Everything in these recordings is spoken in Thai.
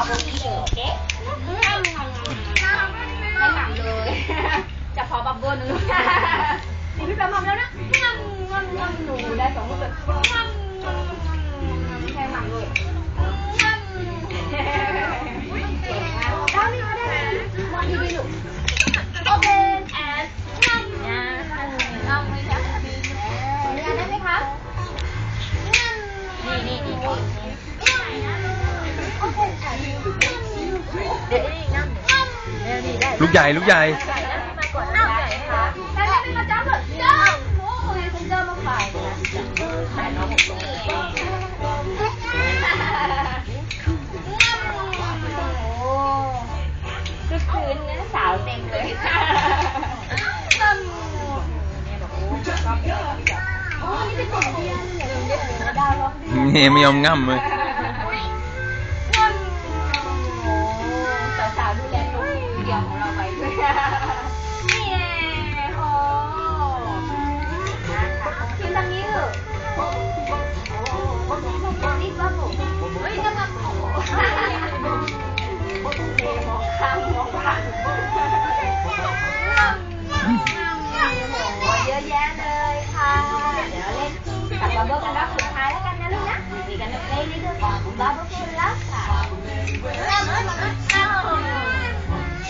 บลกี้โอเคทำทำทำทำเลย จะพอบับเบิ้ลนึง ลูกใหญ่ลูกใหญ่ นี่ไม่ยอมง่ำเลย ยวเบิ้ลเป็นรอบสุดท้ายแล้วกันนะลูกนะมีกันเพลงนี้ด้วยบ้าเบิ้ลเป็นรักค่ะ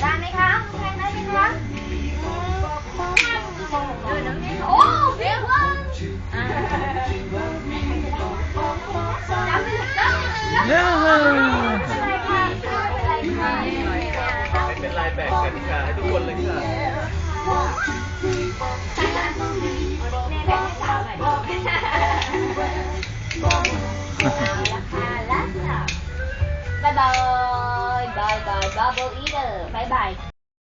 ได้ไหมคะใครได้ไหมคะโอ้เบียวันจำไม่ได้เป็นไรค่ะเป็นไรแบ่งกันค่ะให้ทุกคนเลยค่ะ bye bye. Bye bye bubble eater. Bye bye.